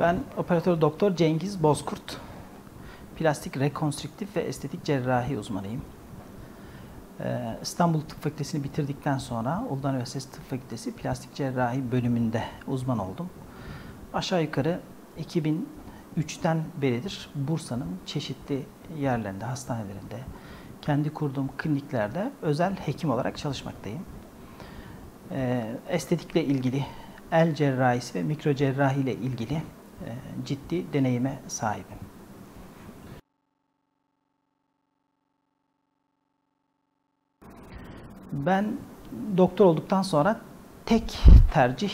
Ben operatör doktor Cengiz Bozkurt. Plastik rekonstrüktif ve estetik cerrahi uzmanıyım. Ee, İstanbul Tıp Fakültesini bitirdikten sonra Uludağ Üniversitesi Tıp Fakültesi plastik cerrahi bölümünde uzman oldum. Aşağı yukarı 2003'ten beridir Bursa'nın çeşitli yerlerinde, hastanelerinde, kendi kurduğum kliniklerde özel hekim olarak çalışmaktayım. Ee, estetikle ilgili, el cerrahisi ve mikro cerrahi ile ilgili ciddi deneyime sahibim. Ben doktor olduktan sonra tek tercih,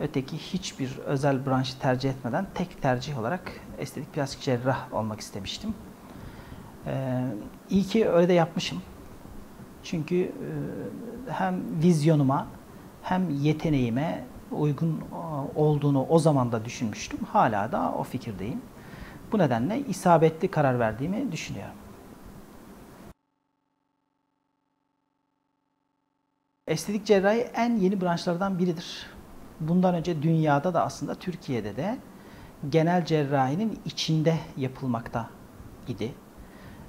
öteki hiçbir özel branşı tercih etmeden tek tercih olarak estetik plastik cerrah olmak istemiştim. Ee, iyi ki öyle de yapmışım. Çünkü e, hem vizyonuma hem yeteneğime uygun olduğunu o zaman da düşünmüştüm. Hala da o fikirdeyim. Bu nedenle isabetli karar verdiğimi düşünüyorum. Estetik cerrahi en yeni branşlardan biridir. Bundan önce dünyada da aslında Türkiye'de de genel cerrahinin içinde yapılmakta idi.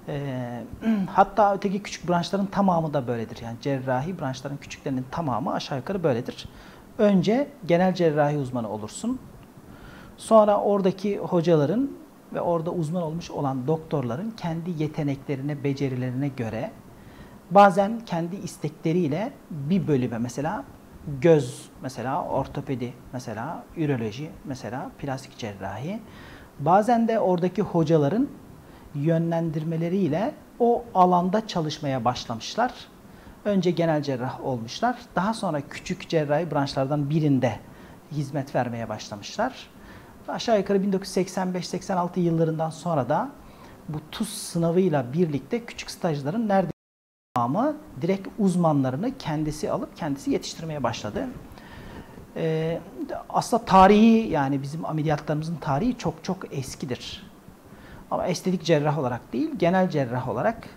Ee, hatta öteki küçük branşların tamamı da böyledir. Yani cerrahi branşların küçüklerinin tamamı aşağı yukarı böyledir. Önce genel cerrahi uzmanı olursun. Sonra oradaki hocaların ve orada uzman olmuş olan doktorların kendi yeteneklerine, becerilerine göre bazen kendi istekleriyle bir bölüme mesela göz mesela ortopedi mesela üroloji mesela plastik cerrahi bazen de oradaki hocaların yönlendirmeleriyle o alanda çalışmaya başlamışlar. Önce genel cerrah olmuşlar. Daha sonra küçük cerrahi branşlardan birinde hizmet vermeye başlamışlar. Aşağı yukarı 1985-86 yıllarından sonra da bu TUS sınavıyla birlikte küçük stajların nerede tamamı direkt uzmanlarını kendisi alıp kendisi yetiştirmeye başladı. Ee, aslında tarihi yani bizim ameliyatlarımızın tarihi çok çok eskidir. Ama estetik cerrah olarak değil, genel cerrah olarak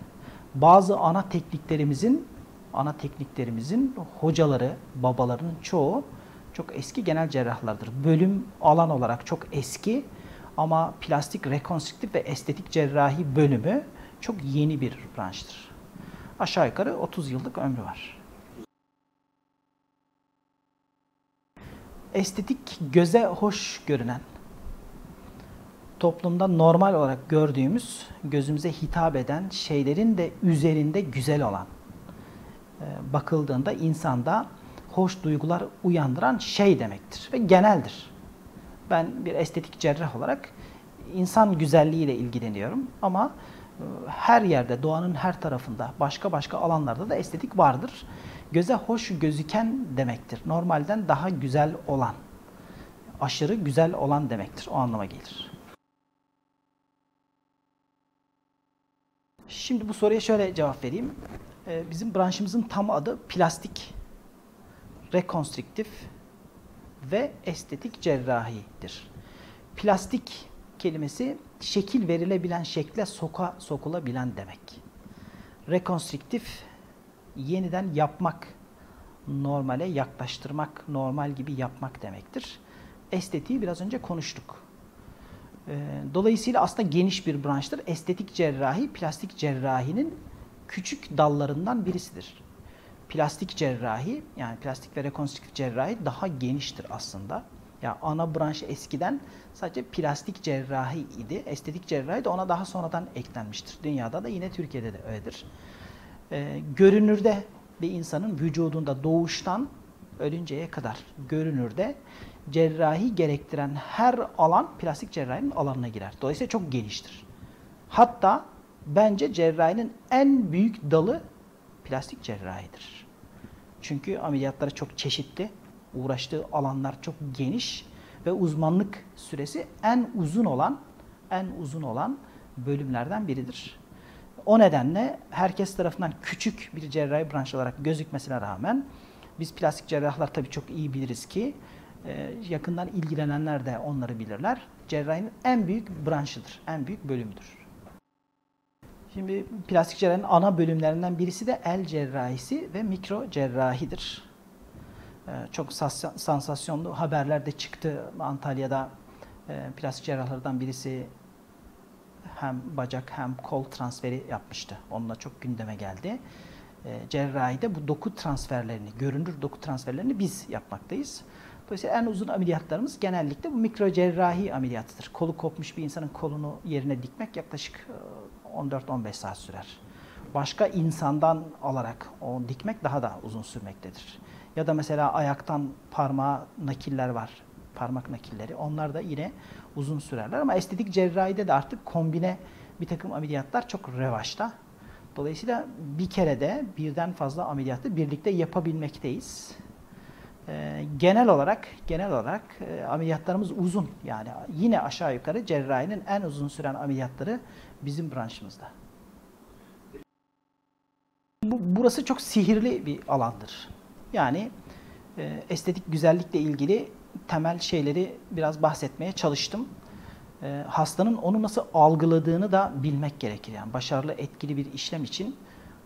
bazı ana tekniklerimizin ana tekniklerimizin hocaları, babalarının çoğu çok eski genel cerrahlardır. Bölüm alan olarak çok eski ama plastik rekonstrüktif ve estetik cerrahi bölümü çok yeni bir branştır. Aşağı yukarı 30 yıllık ömrü var. Estetik göze hoş görünen, toplumda normal olarak gördüğümüz, gözümüze hitap eden şeylerin de üzerinde güzel olan, bakıldığında insanda hoş duygular uyandıran şey demektir ve geneldir. Ben bir estetik cerrah olarak insan güzelliğiyle ilgileniyorum ama e, her yerde, doğanın her tarafında, başka başka alanlarda da estetik vardır. Göze hoş gözüken demektir. Normalden daha güzel olan, aşırı güzel olan demektir. O anlama gelir. Şimdi bu soruya şöyle cevap vereyim. Ee, bizim branşımızın tam adı plastik, rekonstrüktif ve estetik cerrahidir. Plastik kelimesi şekil verilebilen şekle soka sokulabilen demek. Rekonstrüktif yeniden yapmak, normale yaklaştırmak, normal gibi yapmak demektir. Estetiği biraz önce konuştuk. Ee, dolayısıyla aslında geniş bir branştır. Estetik cerrahi, plastik cerrahinin küçük dallarından birisidir. Plastik cerrahi, yani plastik ve rekonstrüktif cerrahi daha geniştir aslında. Ya yani ana branş eskiden sadece plastik cerrahi idi. Estetik cerrahi de ona daha sonradan eklenmiştir. Dünyada da yine Türkiye'de de öyledir. Ee, görünürde bir insanın vücudunda doğuştan ölünceye kadar görünürde cerrahi gerektiren her alan plastik cerrahinin alanına girer. Dolayısıyla çok geniştir. Hatta bence cerrahinin en büyük dalı plastik cerrahidir. Çünkü ameliyatları çok çeşitli, uğraştığı alanlar çok geniş ve uzmanlık süresi en uzun olan en uzun olan bölümlerden biridir. O nedenle herkes tarafından küçük bir cerrahi branş olarak gözükmesine rağmen biz plastik cerrahlar tabii çok iyi biliriz ki e, yakından ilgilenenler de onları bilirler. Cerrahinin en büyük branşıdır, en büyük bölümüdür. Şimdi plastik cerrahinin ana bölümlerinden birisi de el cerrahisi ve mikro cerrahidir. Ee, çok sansasyonlu haberler de çıktı Antalya'da e, plastik cerrahlardan birisi hem bacak hem kol transferi yapmıştı. Onunla çok gündeme geldi. E, cerrahide bu doku transferlerini, görünür doku transferlerini biz yapmaktayız. Dolayısıyla en uzun ameliyatlarımız genellikle bu mikro cerrahi ameliyatıdır. Kolu kopmuş bir insanın kolunu yerine dikmek yaklaşık 14-15 e, saat sürer. Başka insandan alarak o dikmek daha da uzun sürmektedir. Ya da mesela ayaktan parmağa nakiller var. Parmak nakilleri. Onlar da yine uzun sürerler ama estetik cerrahide de artık kombine bir takım ameliyatlar çok revaçta. Dolayısıyla bir kere de birden fazla ameliyatı birlikte yapabilmekteyiz. Ee, genel olarak genel olarak e, ameliyatlarımız uzun. Yani yine aşağı yukarı cerrahinin en uzun süren ameliyatları bizim branşımızda. Bu, burası çok sihirli bir alandır. Yani e, estetik güzellikle ilgili temel şeyleri biraz bahsetmeye çalıştım. E, hastanın onu nasıl algıladığını da bilmek gerekir. Yani başarılı, etkili bir işlem için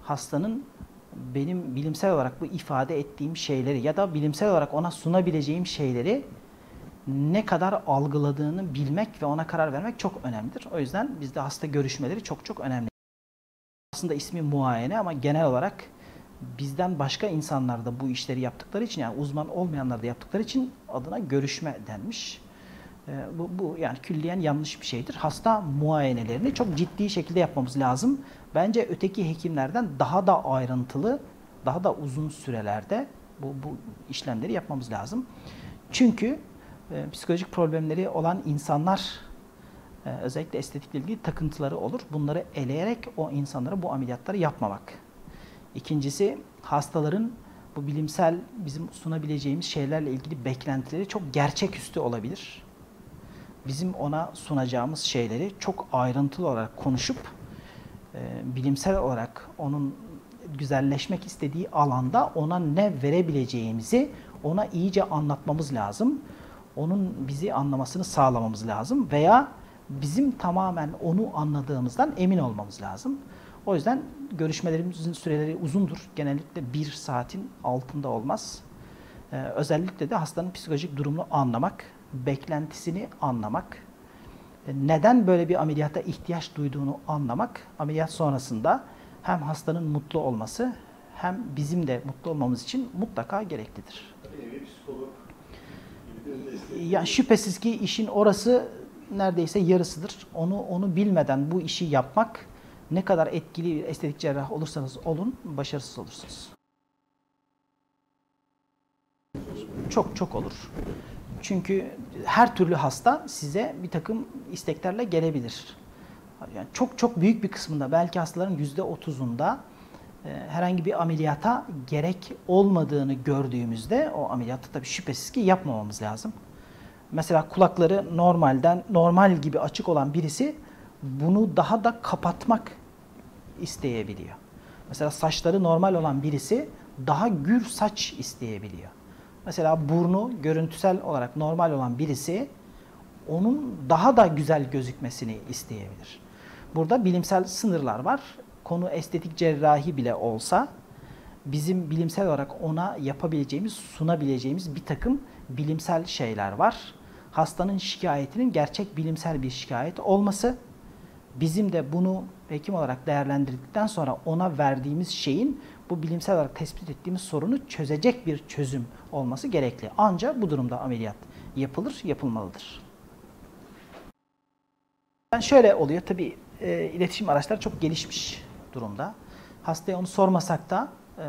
hastanın benim bilimsel olarak bu ifade ettiğim şeyleri ya da bilimsel olarak ona sunabileceğim şeyleri ne kadar algıladığını bilmek ve ona karar vermek çok önemlidir. O yüzden bizde hasta görüşmeleri çok çok önemli. Aslında ismi muayene ama genel olarak bizden başka insanlar da bu işleri yaptıkları için yani uzman olmayanlar da yaptıkları için adına görüşme denmiş. Ee, bu, bu yani külliyen yanlış bir şeydir. Hasta muayenelerini çok ciddi şekilde yapmamız lazım. Bence öteki hekimlerden daha da ayrıntılı, daha da uzun sürelerde bu, bu işlemleri yapmamız lazım. Çünkü e, psikolojik problemleri olan insanlar e, özellikle estetikle ilgili takıntıları olur. Bunları eleyerek o insanlara bu ameliyatları yapmamak. İkincisi hastaların bu bilimsel bizim sunabileceğimiz şeylerle ilgili beklentileri çok gerçeküstü olabilir. Bizim ona sunacağımız şeyleri çok ayrıntılı olarak konuşup e, bilimsel olarak onun güzelleşmek istediği alanda ona ne verebileceğimizi ona iyice anlatmamız lazım. Onun bizi anlamasını sağlamamız lazım veya bizim tamamen onu anladığımızdan emin olmamız lazım. O yüzden görüşmelerimizin süreleri uzundur. Genellikle bir saatin altında olmaz. Ee, özellikle de hastanın psikolojik durumunu anlamak, beklentisini anlamak, e, neden böyle bir ameliyata ihtiyaç duyduğunu anlamak, ameliyat sonrasında hem hastanın mutlu olması hem bizim de mutlu olmamız için mutlaka gereklidir. Yani şüphesiz ki işin orası neredeyse yarısıdır. Onu onu bilmeden bu işi yapmak ne kadar etkili bir estetik cerrah olursanız olun başarısız olursunuz. Çok çok olur. Çünkü her türlü hasta size bir takım isteklerle gelebilir. Yani çok çok büyük bir kısmında belki hastaların yüzde otuzunda herhangi bir ameliyata gerek olmadığını gördüğümüzde o ameliyatı tabii şüphesiz ki yapmamamız lazım. Mesela kulakları normalden normal gibi açık olan birisi bunu daha da kapatmak isteyebiliyor. Mesela saçları normal olan birisi daha gür saç isteyebiliyor. Mesela burnu görüntüsel olarak normal olan birisi onun daha da güzel gözükmesini isteyebilir. Burada bilimsel sınırlar var. Konu estetik cerrahi bile olsa bizim bilimsel olarak ona yapabileceğimiz, sunabileceğimiz bir takım bilimsel şeyler var. Hastanın şikayetinin gerçek bilimsel bir şikayet olması, bizim de bunu hekim olarak değerlendirdikten sonra ona verdiğimiz şeyin bu bilimsel olarak tespit ettiğimiz sorunu çözecek bir çözüm olması gerekli. Ancak bu durumda ameliyat yapılır, yapılmalıdır. Yani şöyle oluyor tabii e, iletişim araçları çok gelişmiş durumda. Hastaya onu sormasak da e,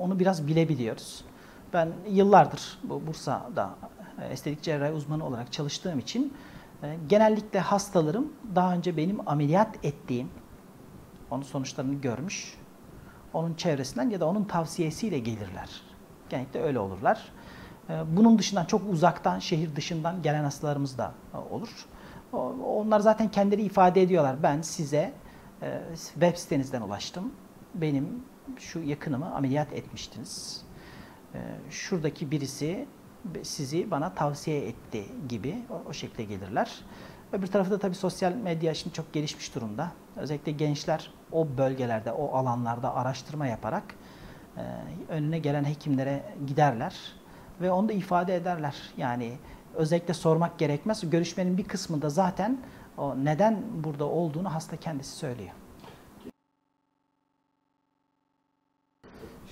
onu biraz bilebiliyoruz. Ben yıllardır bu Bursa'da e, estetik cerrahi uzmanı olarak çalıştığım için e, genellikle hastalarım daha önce benim ameliyat ettiğim, onun sonuçlarını görmüş, onun çevresinden ya da onun tavsiyesiyle gelirler. Genellikle öyle olurlar. Bunun dışından çok uzaktan, şehir dışından gelen hastalarımız da olur. Onlar zaten kendileri ifade ediyorlar. Ben size web sitenizden ulaştım. Benim şu yakınımı ameliyat etmiştiniz. Şuradaki birisi sizi bana tavsiye etti gibi o, o şekilde gelirler. Öbür tarafta da tabii sosyal medya şimdi çok gelişmiş durumda. Özellikle gençler o bölgelerde, o alanlarda araştırma yaparak e, önüne gelen hekimlere giderler ve onu da ifade ederler. Yani özellikle sormak gerekmez. Görüşmenin bir kısmında zaten o neden burada olduğunu hasta kendisi söylüyor.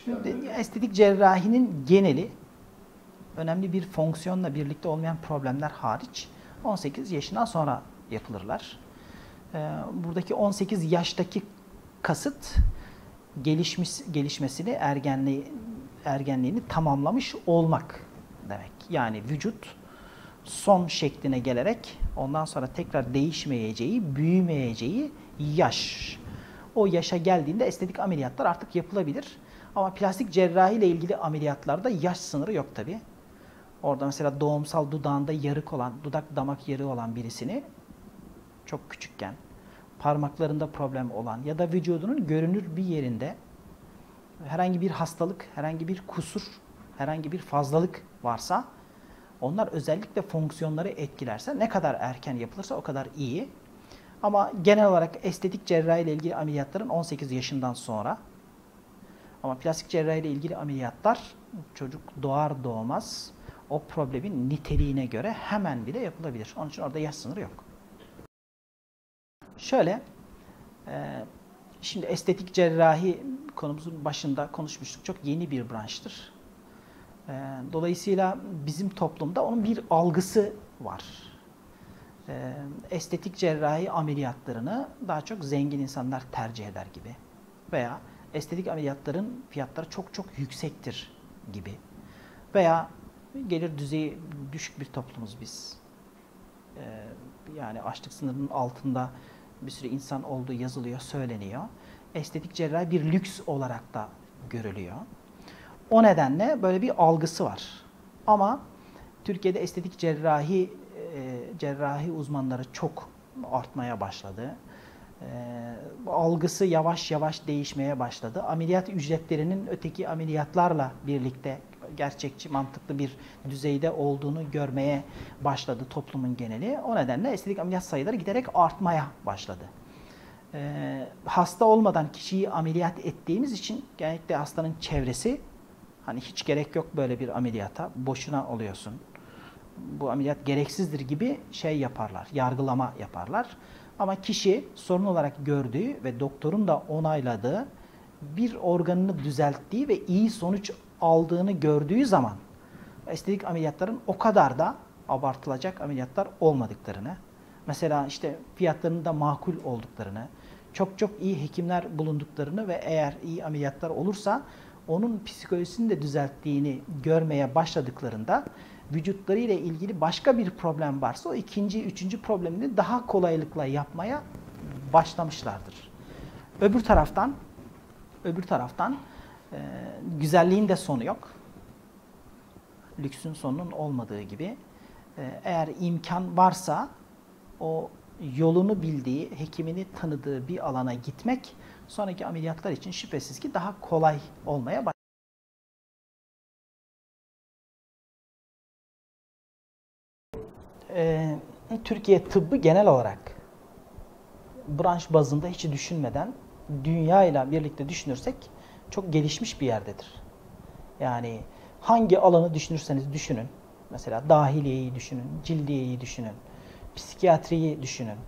Şimdi estetik cerrahinin geneli önemli bir fonksiyonla birlikte olmayan problemler hariç 18 yaşından sonra yapılırlar. Ee, buradaki 18 yaştaki kasıt gelişmiş gelişmesini ergenliği ergenliğini tamamlamış olmak demek. Yani vücut son şekline gelerek ondan sonra tekrar değişmeyeceği, büyümeyeceği yaş. O yaşa geldiğinde estetik ameliyatlar artık yapılabilir. Ama plastik cerrahi ile ilgili ameliyatlarda yaş sınırı yok tabi. Orada mesela doğumsal dudağında yarık olan, dudak damak yarığı olan birisini çok küçükken, parmaklarında problem olan ya da vücudunun görünür bir yerinde herhangi bir hastalık, herhangi bir kusur, herhangi bir fazlalık varsa onlar özellikle fonksiyonları etkilerse ne kadar erken yapılırsa o kadar iyi. Ama genel olarak estetik cerrahi ile ilgili ameliyatların 18 yaşından sonra ama plastik cerrahi ile ilgili ameliyatlar çocuk doğar doğmaz o problemin niteliğine göre hemen bile yapılabilir. Onun için orada yaş sınırı yok. Şöyle, e, şimdi estetik cerrahi konumuzun başında konuşmuştuk. Çok yeni bir branştır. E, dolayısıyla bizim toplumda onun bir algısı var. E, estetik cerrahi ameliyatlarını daha çok zengin insanlar tercih eder gibi. Veya estetik ameliyatların fiyatları çok çok yüksektir gibi. Veya gelir düzeyi düşük bir toplumuz biz. Ee, yani açlık sınırının altında bir sürü insan olduğu yazılıyor, söyleniyor. Estetik cerrahi bir lüks olarak da görülüyor. O nedenle böyle bir algısı var. Ama Türkiye'de estetik cerrahi e, cerrahi uzmanları çok artmaya başladı. E, algısı yavaş yavaş değişmeye başladı. Ameliyat ücretlerinin öteki ameliyatlarla birlikte gerçekçi, mantıklı bir düzeyde olduğunu görmeye başladı toplumun geneli. O nedenle estetik ameliyat sayıları giderek artmaya başladı. Ee, hasta olmadan kişiyi ameliyat ettiğimiz için genellikle hastanın çevresi hani hiç gerek yok böyle bir ameliyata, boşuna oluyorsun. Bu ameliyat gereksizdir gibi şey yaparlar, yargılama yaparlar. Ama kişi sorun olarak gördüğü ve doktorun da onayladığı bir organını düzelttiği ve iyi sonuç aldığını gördüğü zaman estetik ameliyatların o kadar da abartılacak ameliyatlar olmadıklarını, mesela işte fiyatlarının da makul olduklarını, çok çok iyi hekimler bulunduklarını ve eğer iyi ameliyatlar olursa onun psikolojisini de düzelttiğini görmeye başladıklarında vücutları ile ilgili başka bir problem varsa o ikinci, üçüncü problemini daha kolaylıkla yapmaya başlamışlardır. Öbür taraftan öbür taraftan e, güzelliğin de sonu yok. Lüksün sonunun olmadığı gibi. E, eğer imkan varsa o yolunu bildiği, hekimini tanıdığı bir alana gitmek sonraki ameliyatlar için şüphesiz ki daha kolay olmaya başlar. Ee, Türkiye tıbbı genel olarak branş bazında hiç düşünmeden dünya ile birlikte düşünürsek çok gelişmiş bir yerdedir. Yani hangi alanı düşünürseniz düşünün. Mesela dahiliyeyi düşünün, cildiyeyi düşünün, psikiyatriyi düşünün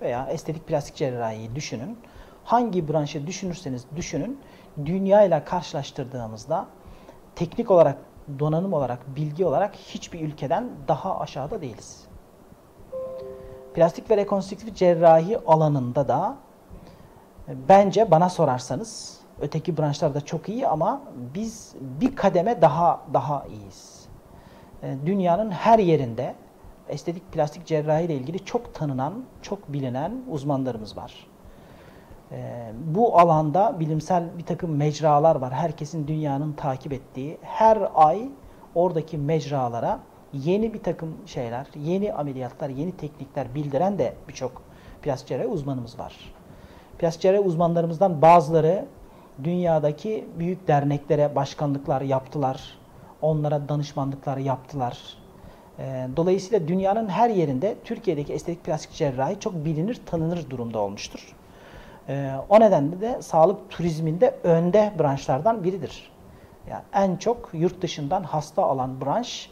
veya estetik plastik cerrahiyi düşünün. Hangi branşı düşünürseniz düşünün, dünya ile karşılaştırdığımızda teknik olarak, donanım olarak, bilgi olarak hiçbir ülkeden daha aşağıda değiliz. Plastik ve rekonstrüktif cerrahi alanında da bence bana sorarsanız Öteki branşlar da çok iyi ama biz bir kademe daha daha iyiyiz. Ee, dünyanın her yerinde estetik plastik cerrahi ile ilgili çok tanınan, çok bilinen uzmanlarımız var. Ee, bu alanda bilimsel bir takım mecralar var. Herkesin dünyanın takip ettiği. Her ay oradaki mecralara yeni bir takım şeyler, yeni ameliyatlar, yeni teknikler bildiren de birçok cerrahi uzmanımız var. Cerrahi uzmanlarımızdan bazıları dünyadaki büyük derneklere başkanlıklar yaptılar. Onlara danışmanlıklar yaptılar. Ee, dolayısıyla dünyanın her yerinde Türkiye'deki estetik plastik cerrahi çok bilinir, tanınır durumda olmuştur. Ee, o nedenle de sağlık turizminde önde branşlardan biridir. Yani en çok yurt dışından hasta alan branş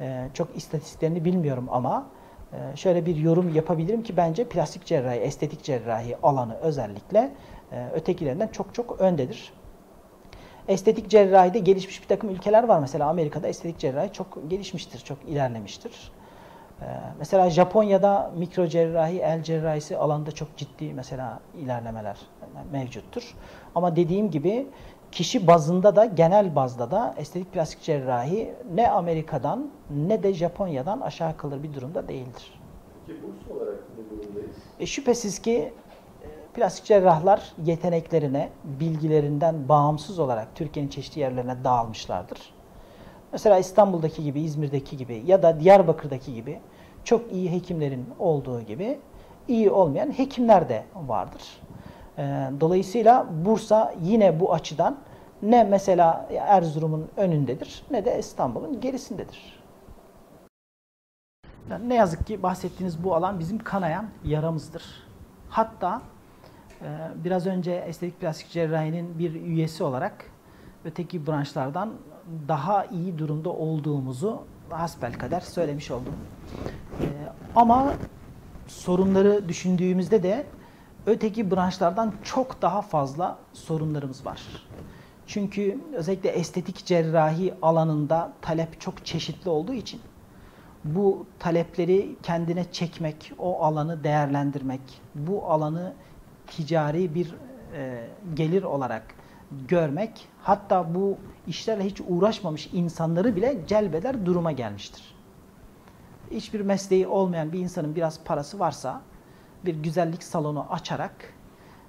E, çok istatistiklerini bilmiyorum ama e, şöyle bir yorum yapabilirim ki bence plastik cerrahi, estetik cerrahi alanı özellikle e, ötekilerinden çok çok öndedir. Estetik cerrahide gelişmiş bir takım ülkeler var. Mesela Amerika'da estetik cerrahi çok gelişmiştir, çok ilerlemiştir. Ee, mesela Japonya'da mikro cerrahi, el cerrahisi alanında çok ciddi mesela ilerlemeler mevcuttur. Ama dediğim gibi kişi bazında da genel bazda da estetik plastik cerrahi ne Amerika'dan ne de Japonya'dan aşağı kalır bir durumda değildir. Peki burs olarak ne durumdayız? E, şüphesiz ki Plastik cerrahlar yeteneklerine, bilgilerinden bağımsız olarak Türkiye'nin çeşitli yerlerine dağılmışlardır. Mesela İstanbul'daki gibi, İzmir'deki gibi ya da Diyarbakır'daki gibi çok iyi hekimlerin olduğu gibi iyi olmayan hekimler de vardır. Ee, dolayısıyla Bursa yine bu açıdan ne mesela Erzurum'un önündedir ne de İstanbul'un gerisindedir. Ne yazık ki bahsettiğiniz bu alan bizim kanayan yaramızdır. Hatta ee, biraz önce estetik plastik cerrahinin bir üyesi olarak öteki branşlardan daha iyi durumda olduğumuzu hasbelkader söylemiş oldum. Ee, ama sorunları düşündüğümüzde de öteki branşlardan çok daha fazla sorunlarımız var. Çünkü özellikle estetik cerrahi alanında talep çok çeşitli olduğu için bu talepleri kendine çekmek, o alanı değerlendirmek, bu alanı ticari bir e, gelir olarak görmek hatta bu işlerle hiç uğraşmamış insanları bile celbeder duruma gelmiştir. Hiçbir mesleği olmayan bir insanın biraz parası varsa bir güzellik salonu açarak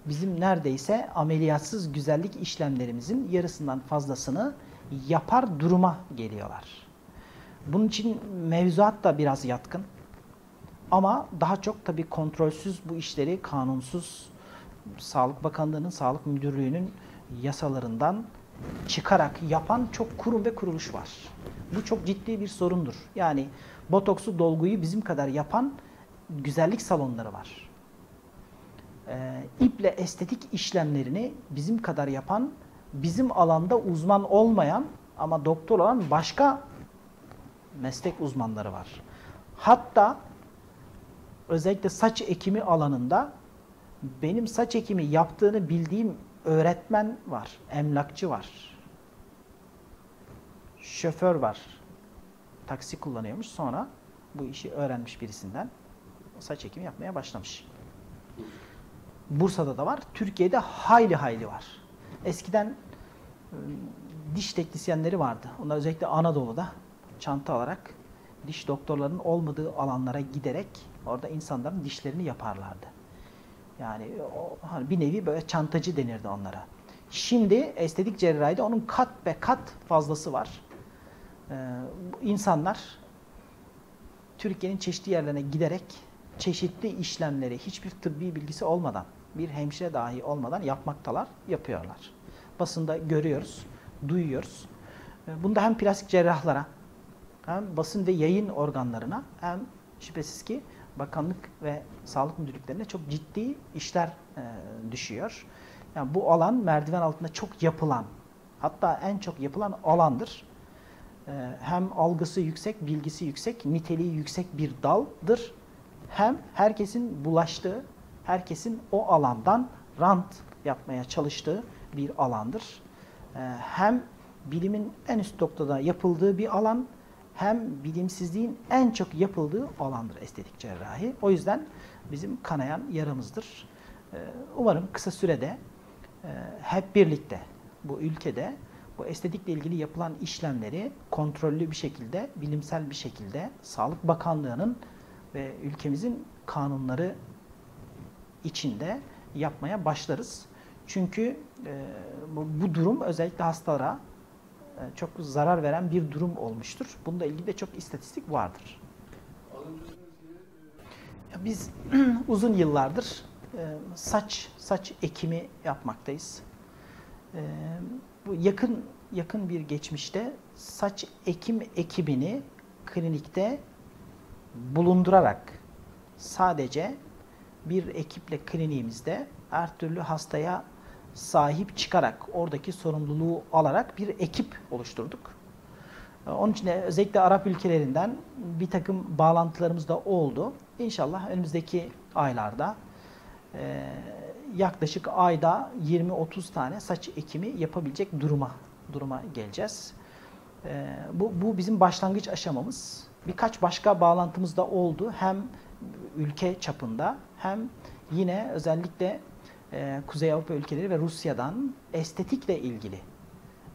bizim neredeyse ameliyatsız güzellik işlemlerimizin yarısından fazlasını yapar duruma geliyorlar. Bunun için mevzuat da biraz yatkın. Ama daha çok tabii kontrolsüz bu işleri kanunsuz Sağlık Bakanlığı'nın, Sağlık Müdürlüğü'nün yasalarından çıkarak yapan çok kurum ve kuruluş var. Bu çok ciddi bir sorundur. Yani botoksu dolguyu bizim kadar yapan güzellik salonları var. Ee, iple estetik işlemlerini bizim kadar yapan, bizim alanda uzman olmayan ama doktor olan başka meslek uzmanları var. Hatta özellikle saç ekimi alanında benim saç ekimi yaptığını bildiğim öğretmen var, emlakçı var, şoför var. Taksi kullanıyormuş sonra bu işi öğrenmiş birisinden saç ekimi yapmaya başlamış. Bursa'da da var, Türkiye'de hayli hayli var. Eskiden ıı, diş teknisyenleri vardı. Onlar özellikle Anadolu'da çanta alarak diş doktorlarının olmadığı alanlara giderek orada insanların dişlerini yaparlardı. Yani o, hani bir nevi böyle çantacı denirdi onlara. Şimdi estetik cerrahide onun kat be kat fazlası var. Ee, insanlar Türkiye'nin çeşitli yerlerine giderek çeşitli işlemleri hiçbir tıbbi bilgisi olmadan, bir hemşire dahi olmadan yapmaktalar, yapıyorlar. Basında görüyoruz, duyuyoruz. Ee, bunda hem plastik cerrahlara, hem basın ve yayın organlarına, hem şüphesiz ki bakanlık ve sağlık müdürlüklerine çok ciddi işler e, düşüyor. Yani bu alan merdiven altında çok yapılan, hatta en çok yapılan alandır. E, hem algısı yüksek, bilgisi yüksek, niteliği yüksek bir daldır. Hem herkesin bulaştığı, herkesin o alandan rant yapmaya çalıştığı bir alandır. E, hem bilimin en üst noktada yapıldığı bir alan, hem bilimsizliğin en çok yapıldığı alandır estetik cerrahi. O yüzden bizim kanayan yaramızdır. Ee, umarım kısa sürede e, hep birlikte bu ülkede bu estetikle ilgili yapılan işlemleri kontrollü bir şekilde, bilimsel bir şekilde Sağlık Bakanlığı'nın ve ülkemizin kanunları içinde yapmaya başlarız. Çünkü e, bu durum özellikle hastalara çok zarar veren bir durum olmuştur. Bununla ilgili de çok istatistik vardır. Biz uzun yıllardır e, saç saç ekimi yapmaktayız. E, bu yakın yakın bir geçmişte saç ekim ekibini klinikte bulundurarak sadece bir ekiple kliniğimizde her türlü hastaya sahip çıkarak, oradaki sorumluluğu alarak bir ekip oluşturduk. E, Onun için özellikle Arap ülkelerinden bir takım bağlantılarımız da oldu. İnşallah önümüzdeki aylarda e, yaklaşık ayda 20-30 tane saç ekimi yapabilecek duruma duruma geleceğiz. E, bu, bu bizim başlangıç aşamamız. Birkaç başka bağlantımız da oldu. Hem ülke çapında hem yine özellikle e, Kuzey Avrupa ülkeleri ve Rusya'dan estetikle ilgili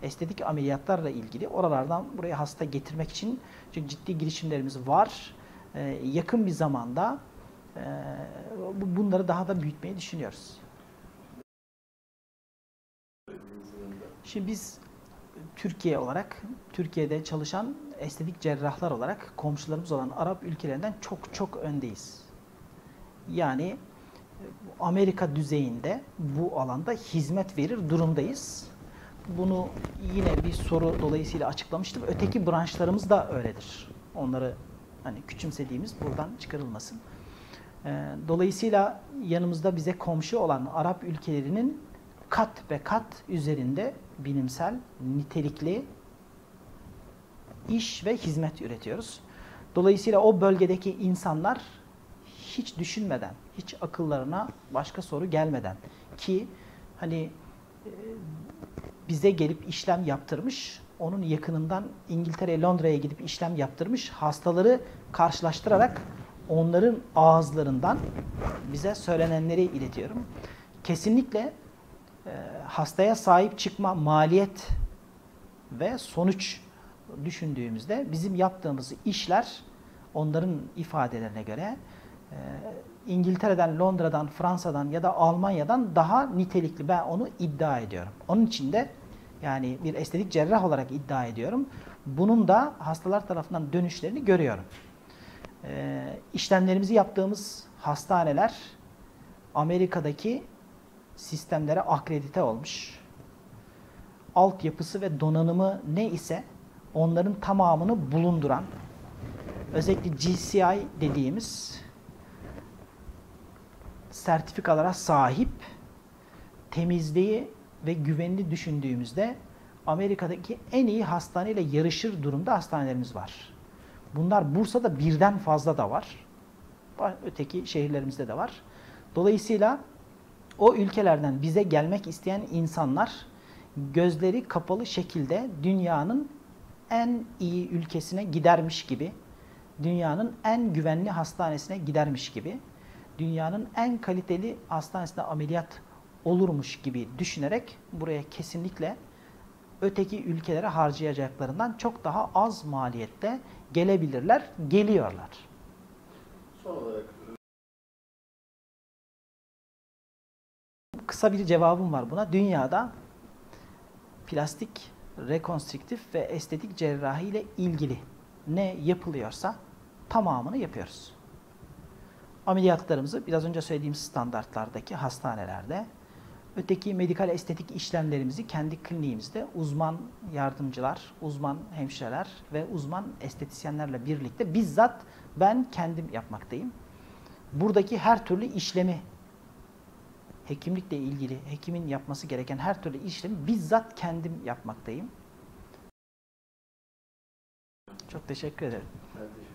estetik ameliyatlarla ilgili oralardan buraya hasta getirmek için çünkü ciddi girişimlerimiz var. Ee, yakın bir zamanda e, bu- bunları daha da büyütmeyi düşünüyoruz. Şimdi biz Türkiye olarak, Türkiye'de çalışan estetik cerrahlar olarak komşularımız olan Arap ülkelerinden çok çok öndeyiz. Yani e, Amerika düzeyinde bu alanda hizmet verir durumdayız. Bunu yine bir soru dolayısıyla açıklamıştım. Öteki branşlarımız da öyledir. Onları hani küçümsediğimiz buradan çıkarılmasın. Ee, Dolayısıyla yanımızda bize komşu olan Arap ülkelerinin kat ve kat üzerinde bilimsel, nitelikli iş ve hizmet üretiyoruz. Dolayısıyla o bölgedeki insanlar hiç düşünmeden, hiç akıllarına başka soru gelmeden ki hani e, bize gelip işlem yaptırmış, onun yakınından İngiltere, Londra'ya gidip işlem yaptırmış hastaları karşılaştırarak onların ağızlarından bize söylenenleri iletiyorum. Kesinlikle e, hastaya sahip çıkma maliyet ve sonuç düşündüğümüzde bizim yaptığımız işler onların ifadelerine göre İngiltere'den, Londra'dan, Fransa'dan ya da Almanya'dan daha nitelikli. Ben onu iddia ediyorum. Onun için de yani bir estetik cerrah olarak iddia ediyorum. Bunun da hastalar tarafından dönüşlerini görüyorum. E, işlemlerimizi yaptığımız hastaneler Amerika'daki sistemlere akredite olmuş. Altyapısı ve donanımı ne ise onların tamamını bulunduran özellikle GCI dediğimiz sertifikalara sahip temizliği ve güvenli düşündüğümüzde Amerika'daki en iyi hastaneyle yarışır durumda hastanelerimiz var. Bunlar Bursa'da birden fazla da var. Öteki şehirlerimizde de var. Dolayısıyla o ülkelerden bize gelmek isteyen insanlar gözleri kapalı şekilde dünyanın en iyi ülkesine gidermiş gibi, dünyanın en güvenli hastanesine gidermiş gibi, dünyanın en kaliteli hastanesinde ameliyat olurmuş gibi düşünerek buraya kesinlikle öteki ülkelere harcayacaklarından çok daha az maliyette gelebilirler, geliyorlar. Son olarak Kısa bir cevabım var buna. Dünyada plastik, rekonstrüktif ve estetik cerrahi ile ilgili ne yapılıyorsa tamamını yapıyoruz. Ameliyatlarımızı biraz önce söylediğim standartlardaki hastanelerde, öteki medikal estetik işlemlerimizi kendi kliniğimizde uzman yardımcılar, uzman hemşireler ve uzman estetisyenlerle birlikte bizzat ben kendim yapmaktayım. Buradaki her türlü işlemi hekimlikle ilgili hekimin yapması gereken her türlü işlemi bizzat kendim yapmaktayım. Çok teşekkür ederim. ben teşekkür